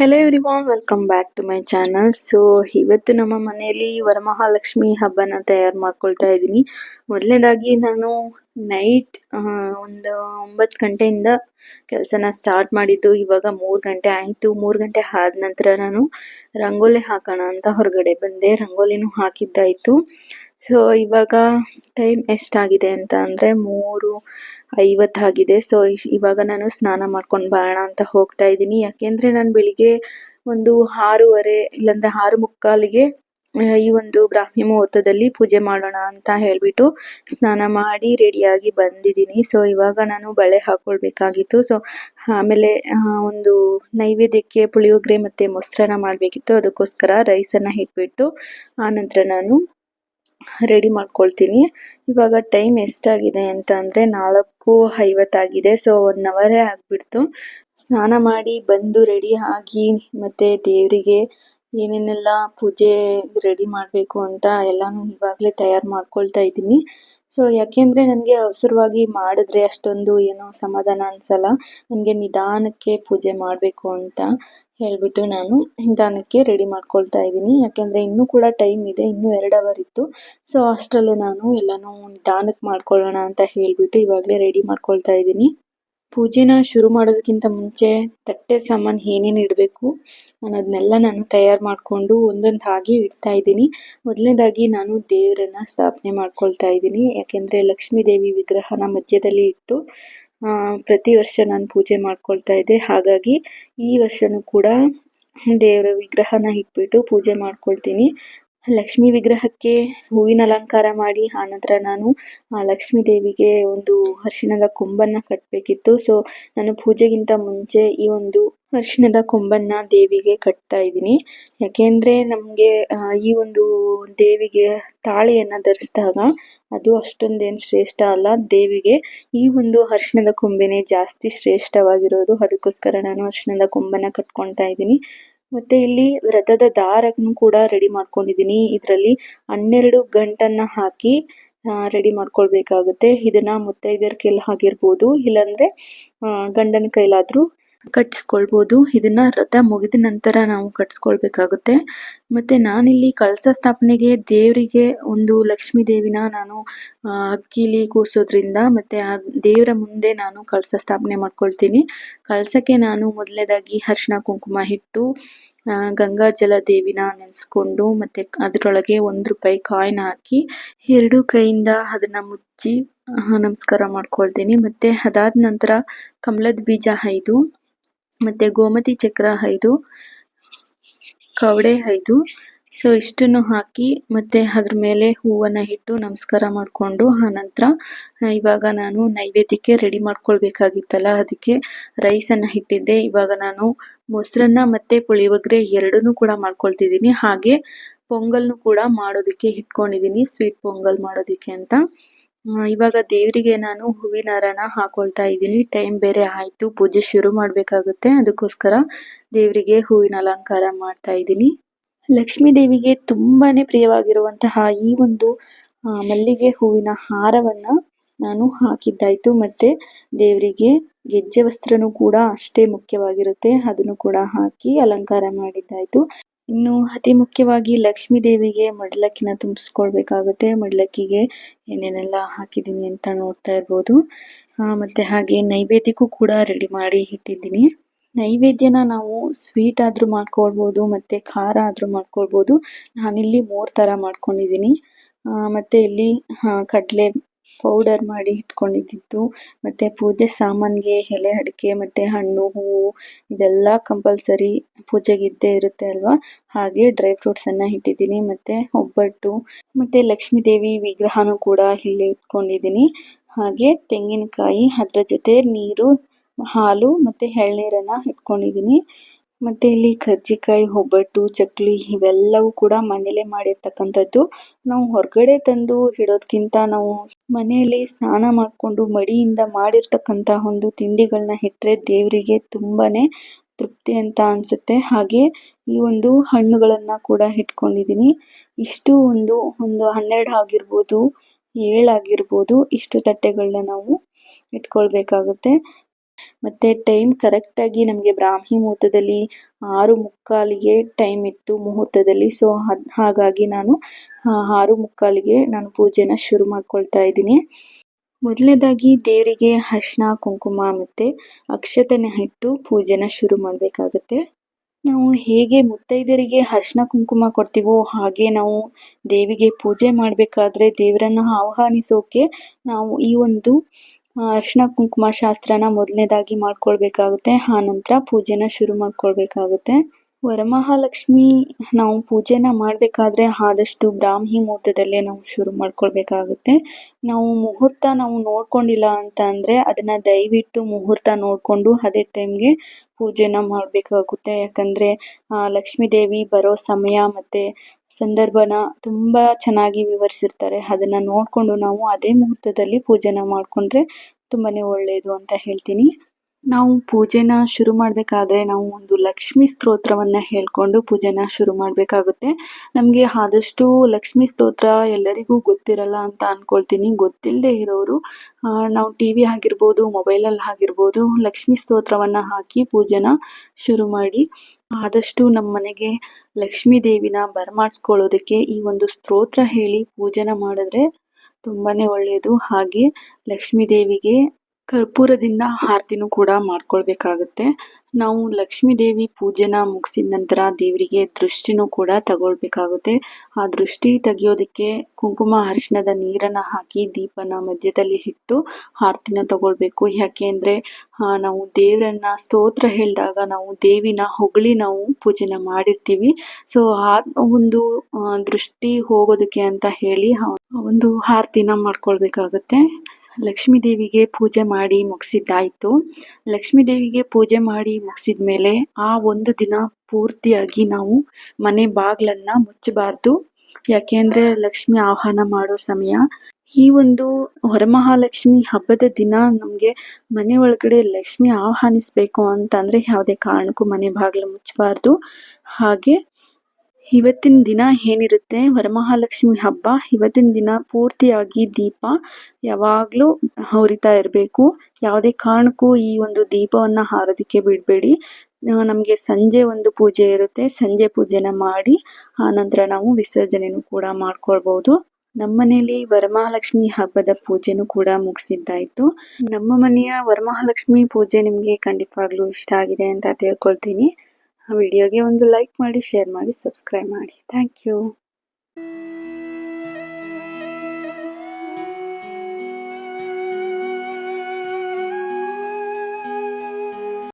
Hello everyone welcome back to my channel so ಇವತ್ತು ನಮ್ಮ ಮನೆಯಲ್ಲಿ ವರಮಹಾಲಕ್ಷ್ಮಿ ಹಬ್ಬನ ತಯಾರು ಮಾಡ್ಕೊಳ್ತಾ ಇದ್ದೀನಿ. ಮೊದಲನೇದಾಗಿ ನಾನು ನೈಟ್ ಒಂದು ಒಂಬತ್ತು ಗಂಟೆಯಿಂದ ಕೆಲಸನ ಸ್ಟಾರ್ಟ್ ಮಾಡಿದ್ದು. ಇವಾಗ ಮೂರು ಗಂಟೆ ಆಯಿತು. ಮೂರು ಗಂಟೆ ಆದ ನಂತರ ನಾನು ರಂಗೋಲಿ ಹಾಕೋಣ ಅಂತ ಹೊರಗಡೆ ಬಂದೆ. ರಂಗೋಲಿನೂ ಹಾಕಿದ್ದಾಯಿತು. ಸೊ ಇವಾಗ ಟೈಮ್ ಎಷ್ಟಾಗಿದೆ ಅಂತ ಅಂದರೆ ಮೂರು ಐವತ್ತಾಗಿದೆ ಸೊ ಇವಾಗ ನಾನು ಸ್ನಾನ ಮಾಡ್ಕೊಂಡು ಬರೋಣ ಅಂತ ಹೋಗ್ತಾ ಇದ್ದೀನಿ. ಯಾಕೆಂದ್ರೆ ನಾನು ಬೆಳಿಗ್ಗೆ ಒಂದು ಆರೂವರೆ ಇಲ್ಲಾಂದರೆ ಆರು ಮುಕ್ಕಾಲಿಗೆ ಈ ಒಂದು ಬ್ರಾಹ್ಮಿ ಮುಹೂರ್ತದಲ್ಲಿ ಪೂಜೆ ಮಾಡೋಣ ಅಂತ ಹೇಳಿಬಿಟ್ಟು ಸ್ನಾನ ಮಾಡಿ ರೆಡಿಯಾಗಿ ಬಂದಿದ್ದೀನಿ. ಸೊ ಇವಾಗ ನಾನು ಬಳೆ ಹಾಕ್ಕೊಳ್ಬೇಕಾಗಿತ್ತು ಸೊ ಆಮೇಲೆ ಒಂದು ನೈವೇದ್ಯಕ್ಕೆ ಪುಳಿಯೋಗರೆ ಮತ್ತೆ ಮೊಸರನ್ನ ಮಾಡಬೇಕಿತ್ತು. ಅದಕ್ಕೋಸ್ಕರ ರೈಸನ್ನು ಇಟ್ಬಿಟ್ಟು ಆನಂತರ ನಾನು ರೆಡಿ ಮಾಡ್ಕೊಳ್ತೀನಿ. ಇವಾಗ ಟೈಮ್ ಎಷ್ಟಾಗಿದೆ ಅಂತ ಅಂದರೆ ನಾಲ್ಕು ಐವತ್ತಾಗಿದೆ ಸೊ ಒನ್ ಅವರೇ ಆಗಿಬಿಡ್ತು. ಸ್ನಾನ ಮಾಡಿ ಬಂದು ರೆಡಿ ಆಗಿ ಮತ್ತೆ ದೇವರಿಗೆ ಏನೇನೆಲ್ಲ ಪೂಜೆ ರೆಡಿ ಮಾಡಬೇಕು ಅಂತ ಎಲ್ಲಾನು ಇವಾಗಲೇ ತಯಾರು ಮಾಡ್ಕೊಳ್ತಾ ಇದ್ದೀನಿ. ಸೊ ಯಾಕೆಂದರೆ ನನಗೆ ಅವಸರವಾಗಿ ಮಾಡಿದ್ರೆ ಅಷ್ಟೊಂದು ಏನೋ ಸಮಾಧಾನ ಅನಿಸಲ್ಲ. ನನಗೆ ನಿಧಾನಕ್ಕೆ ಪೂಜೆ ಮಾಡಬೇಕು ಅಂತ ಹೇಳಿಬಿಟ್ಟು ನಾನು ನಿಧಾನಕ್ಕೆ ರೆಡಿ ಮಾಡ್ಕೊಳ್ತಾ ಇದ್ದೀನಿ. ಯಾಕೆಂದರೆ ಇನ್ನೂ ಕೂಡ ಟೈಮ್ ಇದೆ, ಇನ್ನೂ ಎರಡು ಅವರ್ ಇತ್ತು. ಸೊ ಅಷ್ಟರಲ್ಲೇ ನಾನು ಎಲ್ಲನೂ ನಿಧಾನಕ್ಕೆ ಮಾಡ್ಕೊಳ್ಳೋಣ ಅಂತ ಹೇಳಿಬಿಟ್ಟು ಇವಾಗಲೇ ರೆಡಿ ಮಾಡ್ಕೊಳ್ತಾ ಇದ್ದೀನಿ. ಪೂಜೆನ ಶುರು ಮಾಡೋದಕ್ಕಿಂತ ಮುಂಚೆ ತಟ್ಟೆ ಸಾಮಾನು ಏನೇನು ಇಡಬೇಕು ಅನ್ನೋದನ್ನೆಲ್ಲ ನಾನು ತಯಾರು ಮಾಡಿಕೊಂಡು ಒಂದೊಂದು ಹಾಗೆ ಇಡ್ತಾ ಇದ್ದೀನಿ. ಮೊದಲನೇದಾಗಿ ನಾನು ದೇವರನ್ನ ಸ್ಥಾಪನೆ ಮಾಡ್ಕೊಳ್ತಾ ಇದ್ದೀನಿ. ಯಾಕೆಂದರೆ ಲಕ್ಷ್ಮೀ ದೇವಿ ವಿಗ್ರಹನ ಮಧ್ಯದಲ್ಲಿ ಇಟ್ಟು ಪ್ರತಿ ವರ್ಷ ನಾನು ಪೂಜೆ ಮಾಡ್ಕೊಳ್ತಾ ಇದ್ದೆ. ಹಾಗಾಗಿ ಈ ವರ್ಷನೂ ಕೂಡ ದೇವರ ವಿಗ್ರಹನ ಇಟ್ಬಿಟ್ಟು ಪೂಜೆ ಮಾಡ್ಕೊಳ್ತೀನಿ. ಲಕ್ಷ್ಮಿ ವಿಗ್ರಹಕ್ಕೆ ಹೂವಿನ ಅಲಂಕಾರ ಮಾಡಿ ಆನಂತರ ನಾನು ಲಕ್ಷ್ಮೀ ದೇವಿಗೆ ಒಂದು ಅರಿಶಿಣದ ಕೊಂಬನ್ನ ಕಟ್ಟಬೇಕಿತ್ತು ಸೊ ನಾನು ಪೂಜೆಗಿಂತ ಮುಂಚೆ ಈ ಒಂದು ಅರಿಶಿಣದ ಕೊಂಬನ್ನ ದೇವಿಗೆ ಕಟ್ತಾ ಇದ್ದೀನಿ. ಯಾಕೆಂದ್ರೆ ನಮಗೆ ಈ ಒಂದು ದೇವಿಗೆ ತಾಳಿಯನ್ನ ಧರಿಸಿದಾಗ ಅದು ಅಷ್ಟೊಂದೇನು ಶ್ರೇಷ್ಠ ಅಲ್ಲ. ದೇವಿಗೆ ಈ ಒಂದು ಅರಿಶಿಣದ ಕೊಂಬೆನೆ ಜಾಸ್ತಿ ಶ್ರೇಷ್ಠವಾಗಿರೋದು. ಅದಕ್ಕೋಸ್ಕರ ನಾನು ಅರಿಶಿಣದ ಕೊಂಬನ್ನ ಕಟ್ಕೊಳ್ತಾ ಇದ್ದೀನಿ. ಮತ್ತೆ ಇಲ್ಲಿ ವ್ರತದ ದಾರನ್ನು ಕೂಡ ರೆಡಿ ಮಾಡ್ಕೊಂಡಿದ್ದೀನಿ. ಇದರಲ್ಲಿ ಹನ್ನೆರಡು ಗಂಟನ್ನ ಹಾಕಿ ರೆಡಿ ಮಾಡ್ಕೊಳ್ಬೇಕಾಗುತ್ತೆ. ಇದನ್ನ ಮುತ್ತೈದೆಯರ ಕೈಲಿ ಆಗಿರ್ಬೋದು ಇಲ್ಲಾಂದ್ರೆ ಗಂಡನ ಕೈಲಾದ್ರೂ ಕಟ್ಟಿಸ್ಕೊಳ್ಬೋದು. ಇದನ್ನ ರಥ ಮುಗಿದ ನಂತರ ನಾವು ಕಟ್ಟಿಸ್ಕೊಳ್ಬೇಕಾಗುತ್ತೆ. ಮತ್ತೆ ನಾನಿಲ್ಲಿ ಕಳಸ ಸ್ಥಾಪನೆಗೆ ದೇವರಿಗೆ ಒಂದು ಲಕ್ಷ್ಮೀ ದೇವಿನ ನಾನು ಅಕ್ಕಿಲಿ ಕೂರ್ಸೋದ್ರಿಂದ ಮತ್ತೆ ಆ ದೇವರ ಮುಂದೆ ನಾನು ಕಳಸ ಸ್ಥಾಪನೆ ಮಾಡ್ಕೊಳ್ತೀನಿ. ಕಳಸಕ್ಕೆ ನಾನು ಮೊದಲನೇದಾಗಿ ಅರ್ಶಿನ ಕುಂಕುಮ ಇಟ್ಟು ಗಂಗಾಜಲ ದೇವಿನ ನೆನೆಸ್ಕೊಂಡು ಮತ್ತೆ ಅದರೊಳಗೆ ಒಂದು ರೂಪಾಯಿ ಕಾಯಿನ್ ಹಾಕಿ, ಎರಡು ಕೈಯಿಂದ ಅದನ್ನ ಮುಚ್ಚಿ ನಮಸ್ಕಾರ ಮಾಡ್ಕೊಳ್ತೀನಿ. ಮತ್ತೆ ಅದಾದ ನಂತರ ಕಮಲದ ಬೀಜ ಐದು. ಮತ್ತೆ ಗೋಮತಿ ಚಕ್ರ ಐದು, ಕವಡೆ ಐದು. ಸೊ ಇಷ್ಟನ್ನು ಹಾಕಿ ಮತ್ತೆ ಅದ್ರ ಮೇಲೆ ಹೂವನ್ನ ಇಟ್ಟು ನಮಸ್ಕಾರ ಮಾಡಿಕೊಂಡು ಆನಂತರ ಇವಾಗ ನಾನು ನೈವೇದ್ಯಕ್ಕೆ ರೆಡಿ ಮಾಡ್ಕೊಳ್ಬೇಕಾಗಿತ್ತಲ್ಲ, ಅದಕ್ಕೆ ರೈಸನ್ನು ಇಟ್ಟಿದ್ದೆ. ಇವಾಗ ನಾನು ಮೊಸರನ್ನ ಮತ್ತೆ ಪುಳಿಯೋಗರೆ ಎರಡನ್ನೂ ಕೂಡ ಮಾಡ್ಕೊಳ್ತಿದ್ದೀನಿ. ಹಾಗೆ, ಪೊಂಗಲ್ನು ಕೂಡ ಮಾಡೋದಕ್ಕೆ ಇಟ್ಕೊಂಡಿದ್ದೀನಿ ಸ್ವೀಟ್ ಪೊಂಗಲ್ ಮಾಡೋದಕ್ಕೆ ಅಂತ. ಇವಾಗ ದೇವರಿಗೆ ನಾನು ಹೂವಿನ ಹಾರನ ಹಾಕೊಳ್ತಾ ಇದ್ದೀನಿ. ಟೈಮ್ ಬೇರೆ ಆಯಿತು. ಪೂಜೆ ಶುರು ಮಾಡಬೇಕಾಗುತ್ತೆ. ಅದಕ್ಕೋಸ್ಕರ ದೇವರಿಗೆ ಹೂವಿನ ಅಲಂಕಾರ ಮಾಡ್ತಾ ಇದ್ದೀನಿ. ಲಕ್ಷ್ಮೀ ದೇವಿಗೆ ತುಂಬಾನೇ ಪ್ರಿಯವಾಗಿರುವಂತಹ ಈ ಒಂದು ಮಲ್ಲಿಗೆ ಹೂವಿನ ಹಾರವನ್ನ ನಾನು ಹಾಕಿದ್ದಾಯ್ತು. ಮತ್ತೆ ದೇವರಿಗೆ ಗೆಜ್ಜೆ ವಸ್ತ್ರನೂ ಕೂಡ ಅಷ್ಟೇ ಮುಖ್ಯವಾಗಿರುತ್ತೆ. ಅದನ್ನು ಕೂಡ ಹಾಕಿ ಅಲಂಕಾರ ಮಾಡಿದ್ದಾಯ್ತು. ಇನ್ನು ಅತಿ ಮುಖ್ಯವಾಗಿ ಲಕ್ಷ್ಮೀ ದೇವಿಗೆ ಮಡ್ಲಕ್ಕಿನ ತುಂಬಿಸ್ಕೊಳ್ಬೇಕಾಗುತ್ತೆ. ಮಡ್ಲಕ್ಕಿಗೆ ಏನೇನೆಲ್ಲ ಹಾಕಿದ್ದೀನಿ ಅಂತ ನೋಡ್ತಾ ಇರ್ಬೋದು. ಮತ್ತೆ ಹಾಗೆ ನೈವೇದ್ಯಕ್ಕೂ ಕೂಡ ರೆಡಿ ಮಾಡಿ ಇಟ್ಟಿದ್ದೀನಿ. ನೈವೇದ್ಯನ ನಾವು ಸ್ವೀಟ್ ಆದರೂ ಮಾಡ್ಕೊಳ್ಬೋದು, ಮತ್ತೆ ಖಾರ ಆದರೂ ಮಾಡ್ಕೊಳ್ಬೋದು. ನಾನಿಲ್ಲಿ ಮೂರು ತರ ಮಾಡ್ಕೊಂಡಿದ್ದೀನಿ. ಮತ್ತೆ ಇಲ್ಲಿ ಕಡಲೆ ಪೌಡರ್ ಮಾಡಿ ಇಟ್ಕೊಂಡಿದ್ದಿದ್ದು ಮತ್ತೆ ಪೂಜೆ ಸಾಮಾನಿಗೆ ಎಲೆ ಅಡಿಕೆ, ಮತ್ತೆ ಹಣ್ಣು, ಹೂವು ಇದೆಲ್ಲ ಕಂಪಲ್ಸರಿ ಪೂಜೆಗೆ ಇದ್ದೇ ಇರುತ್ತೆ ಅಲ್ವಾ? ಹಾಗೆ ಡ್ರೈ ಫ್ರೂಟ್ಸ್ ಅನ್ನ ಇಟ್ಟಿದ್ದೀನಿ. ಮತ್ತೆ ಒಬ್ಬಟ್ಟು, ಮತ್ತೆ ಲಕ್ಷ್ಮೀ ದೇವಿ ವಿಗ್ರಹನೂ ಕೂಡ ಇಲ್ಲಿ ಇಟ್ಕೊಂಡಿದ್ದೀನಿ. ಹಾಗೆ ತೆಂಗಿನಕಾಯಿ, ಅದರ ಜೊತೆ ನೀರು, ಹಾಲು, ಮತ್ತೆ ಎಳ್ನೀರನ್ನ ಇಟ್ಕೊಂಡಿದ್ದೀನಿ. ಮತ್ತೆ ಇಲ್ಲಿ ಕರ್ಜಿಕಾಯಿ, ಒಬ್ಬಟ್ಟು, ಚಕ್ಲಿ ಇವೆಲ್ಲವೂ ಕೂಡ ಮನೇಲೆ ಮಾಡಿರ್ತಕ್ಕಂಥದ್ದು. ನಾವು ಹೊರಗಡೆ ತಂದು ಇಡೋದ್ಕಿಂತ ನಾವು ಮನೆಯಲ್ಲಿ ಸ್ನಾನ ಮಾಡಿಕೊಂಡು ಮಡಿಯಿಂದ ಮಾಡಿರ್ತಕ್ಕಂಥ ಒಂದು ತಿಂಡಿಗಳನ್ನ ಇಟ್ಟರೆ ದೇವರಿಗೆ ತುಂಬಾನೇ ತೃಪ್ತಿ ಅಂತ ಅನ್ಸುತ್ತೆ. ಹಾಗೆ ಈ ಒಂದು ಹಣ್ಣುಗಳನ್ನು ಕೂಡ ಇಟ್ಕೊಂಡಿದ್ದೀನಿ ಇಷ್ಟು ಒಂದು ಒಂದು ಹನ್ನೆರಡು ಆಗಿರ್ಬೋದು ಏಳಾಗಿರ್ಬೋದು ಇಷ್ಟು ತಟ್ಟೆಗಳನ್ನ ನಾವು ಇಟ್ಕೊಳ್ಬೇಕಾಗುತ್ತೆ. ಮತ್ತು ಟೈಮ್ ಕರೆಕ್ಟಾಗಿ ನಮಗೆ ಬ್ರಾಹ್ಮಿ ಮುಹೂರ್ತದಲ್ಲಿ ಆರು ಮುಕ್ಕಾಲಿಗೆ ಟೈಮ್ ಇತ್ತು ಮುಹೂರ್ತದಲ್ಲಿ. ಸೊ ಹಾಗಾಗಿ ನಾನು ಆರು ಮುಕ್ಕಾಲಿಗೆ ನಾನು ಪೂಜೆನ ಶುರು ಮಾಡ್ಕೊಳ್ತಾ ಇದ್ದೀನಿ. ಮೊದಲನೇದಾಗಿ ದೇವರಿಗೆ ಅರ್ಶಿನ, ಕುಂಕುಮ ಮತ್ತು ಅಕ್ಷತೆನ ಇಟ್ಟು ಪೂಜೆನ ಶುರು ಮಾಡಬೇಕಾಗತ್ತೆ. ನಾವು ಹೇಗೆ ಮುತ್ತೈದೆಯರಿಗೆ ಅರ್ಶಿನ, ಕುಂಕುಮ ಕೊಡ್ತೀವೋ ಹಾಗೆ ನಾವು ದೇವಿಗೆ ಪೂಜೆ ಮಾಡಬೇಕಾದ್ರೆ ದೇವರನ್ನು ಆಹ್ವಾನಿಸೋಕೆ ನಾವು ಈ ಒಂದು ಅರ್ಶಿನ ಕುಂಕುಮ ಶಾಸ್ತ್ರನ ಮೊದಲನೇದಾಗಿ ಮಾಡ್ಕೊಳ್ಬೇಕಾಗುತ್ತೆ ಆನಂತರ ಪೂಜೆನ ಶುರು ಮಾಡ್ಕೊಳ್ಬೇಕಾಗುತ್ತೆ. ವರಮಹಾಲಕ್ಷ್ಮಿ ನಾವು ಪೂಜೆನ ಮಾಡಬೇಕಾದ್ರೆ ಆದಷ್ಟು ಬ್ರಾಹ್ಮಿ ಮುಹೂರ್ತದಲ್ಲೇ ನಾವು ಶುರು ಮಾಡ್ಕೊಳ್ಬೇಕಾಗುತ್ತೆ. ನಾವು ಮುಹೂರ್ತ ನಾವು ನೋಡ್ಕೊಂಡಿಲ್ಲ ಅಂತ ಅಂದರೆ ಅದನ್ನು ದಯವಿಟ್ಟು ಮುಹೂರ್ತ ನೋಡಿಕೊಂಡು ಅದೇ ಟೈಮ್ಗೆ ಪೂಜೆನ ಮಾಡಬೇಕಾಗುತ್ತೆ. ಯಾಕಂದರೆ ಲಕ್ಷ್ಮೀ ದೇವಿ ಬರೋ ಸಮಯ ಮತ್ತು ಸಂದರ್ಭನ ತುಂಬ ಚೆನ್ನಾಗಿ ವಿವರಿಸಿರ್ತಾರೆ. ಅದನ್ನು ನೋಡಿಕೊಂಡು ನಾವು ಅದೇ ಮುಹೂರ್ತದಲ್ಲಿ ಪೂಜೆನ ಮಾಡಿಕೊಂಡ್ರೆ ತುಂಬಾ ಒಳ್ಳೆಯದು ಅಂತ ಹೇಳ್ತೀನಿ. ನಾವು ಪೂಜೆನ ಶುರು ಮಾಡಬೇಕಾದ್ರೆ ನಾವು ಒಂದು ಲಕ್ಷ್ಮಿ ಸ್ತೋತ್ರವನ್ನು ಹೇಳ್ಕೊಂಡು ಪೂಜೆನ ಶುರು ಮಾಡಬೇಕಾಗುತ್ತೆ. ನಮಗೆ ಆದಷ್ಟು ಲಕ್ಷ್ಮಿ ಸ್ತೋತ್ರ ಎಲ್ಲರಿಗೂ ಗೊತ್ತಿರಲ್ಲ ಅಂತ ಅಂದ್ಕೊಳ್ತೀನಿ ಗೊತ್ತಿಲ್ಲದೆ ಇರೋರು ನಾವು ಟಿ ವಿ ಆಗಿರ್ಬೋದು, ಮೊಬೈಲಲ್ಲಿ ಆಗಿರ್ಬೋದು, ಲಕ್ಷ್ಮೀ ಸ್ತೋತ್ರವನ್ನು ಹಾಕಿ ಪೂಜೆನ ಶುರು ಮಾಡಿ, ಆದಷ್ಟು ನಮ್ಮ ಮನೆಗೆ ಲಕ್ಷ್ಮೀ ದೇವಿನ ಬರಮಾಡಿಸ್ಕೊಳ್ಳೋದಕ್ಕೆ ಈ ಒಂದು ಸ್ತೋತ್ರ ಹೇಳಿ ಪೂಜೆನ ಮಾಡಿದ್ರೆ ತುಂಬಾ ಒಳ್ಳೆಯದು ಹಾಗೆ ಲಕ್ಷ್ಮೀ ದೇವಿಗೆ ಕರ್ಪೂರದಿಂದ ಆರತಿನೂ ಕೂಡ ಮಾಡ್ಕೊಳ್ಬೇಕಾಗುತ್ತೆ. ನಾವು ಲಕ್ಷ್ಮೀ ದೇವಿ ಪೂಜೆನ ಮುಗಿಸಿದ ನಂತರ ದೇವರಿಗೆ ದೃಷ್ಟಿನೂ ಕೂಡ ತಗೊಳ್ಬೇಕಾಗುತ್ತೆ. ಆ ದೃಷ್ಟಿ ತೆಗೆಯೋದಕ್ಕೆ ಕುಂಕುಮ ಅರಿಶಿಣದ ನೀರನ್ನು ಹಾಕಿ ದೀಪನ ಮಧ್ಯದಲ್ಲಿ ಇಟ್ಟು ಆರತಿನ ತಗೊಳ್ಬೇಕು. ಯಾಕೆ ಅಂದರೆ ನಾವು ದೇವರನ್ನ ಸ್ತೋತ್ರ ಹೇಳಿದಾಗ ನಾವು ದೇವಿನ ಹೊಗಳಿ ನಾವು ಪೂಜೆನ ಮಾಡಿರ್ತೀವಿ. ಸೊ ಆ ಒಂದು ದೃಷ್ಟಿ ಹೋಗೋದಕ್ಕೆ ಅಂತ ಹೇಳಿ ಒಂದು ಆರತಿನ ಮಾಡ್ಕೊಳ್ಬೇಕಾಗತ್ತೆ. ಲಕ್ಷ್ಮೀ ದೇವಿಗೆ ಪೂಜೆ ಮಾಡಿ ಮುಗಿಸಿದ್ದಾಯಿತು. ಲಕ್ಷ್ಮೀ ದೇವಿಗೆ ಪೂಜೆ ಮಾಡಿ ಮುಗಿಸಿದ ಮೇಲೆ ಆ ಒಂದು ದಿನ ಪೂರ್ತಿಯಾಗಿ ನಾವು ಮನೆ ಬಾಗಿಲನ್ನ ಮುಚ್ಚಬಾರ್ದು. ಯಾಕೆಂದ್ರೆ ಲಕ್ಷ್ಮಿ ಆಹ್ವಾನ ಮಾಡೋ ಸಮಯ. ಈ ಒಂದು ವರಮಹಾಲಕ್ಷ್ಮಿ ಹಬ್ಬದ ದಿನ ನಮಗೆ ಮನೆ ಒಳಗಡೆ ಲಕ್ಷ್ಮಿ ಆಹ್ವಾನಿಸ್ಬೇಕು ಅಂತಂದರೆ ಯಾವುದೇ ಕಾರಣಕ್ಕೂ ಮನೆ ಬಾಗಿಲು ಮುಚ್ಚಬಾರ್ದು. ಹಾಗೆ ಇವತ್ತಿನ ದಿನ ಏನಿರುತ್ತೆ? ವರಮಹಾಲಕ್ಷ್ಮಿ ಹಬ್ಬ. ಇವತ್ತಿನ ದಿನ ಪೂರ್ತಿಯಾಗಿ ದೀಪ ಯಾವಾಗಲೂ ಹೊರಿತಾ ಇರಬೇಕು. ಯಾವುದೇ ಕಾರಣಕ್ಕೂ ಈ ಒಂದು ದೀಪವನ್ನು ಹಾರೋದಕ್ಕೆ ಬಿಡಬೇಡಿ. ನಮಗೆ ಸಂಜೆ ಒಂದು ಪೂಜೆ ಇರುತ್ತೆ. ಸಂಜೆ ಪೂಜೆನ ಮಾಡಿ ಆನಂತರ ನಾವು ವಿಸರ್ಜನೆನೂ ಕೂಡ ಮಾಡ್ಕೊಳ್ಬೋದು. ನಮ್ಮ ಮನೆಯಲ್ಲಿ ವರಮಹಾಲಕ್ಷ್ಮಿ ಹಬ್ಬದ ಪೂಜೆನೂ ಕೂಡ ಮುಗಿಸಿದ್ದಾಯಿತು. ನಮ್ಮ ಮನೆಯ ವರಮಹಾಲಕ್ಷ್ಮಿ ಪೂಜೆ ನಿಮಗೆ ಖಂಡಿತವಾಗ್ಲೂ ಇಷ್ಟ ಆಗಿದೆ ಅಂತ ತಿಳ್ಕೊಳ್ತೀನಿ. ವಿಡಿಯೋಗೆ ಒಂದು ಲೈಕ್ ಮಾಡಿ ಶೇರ್ ಮಾಡಿ ಸಬ್ಸ್ಕ್ರೈಬ್ ಮಾಡಿ. Thank you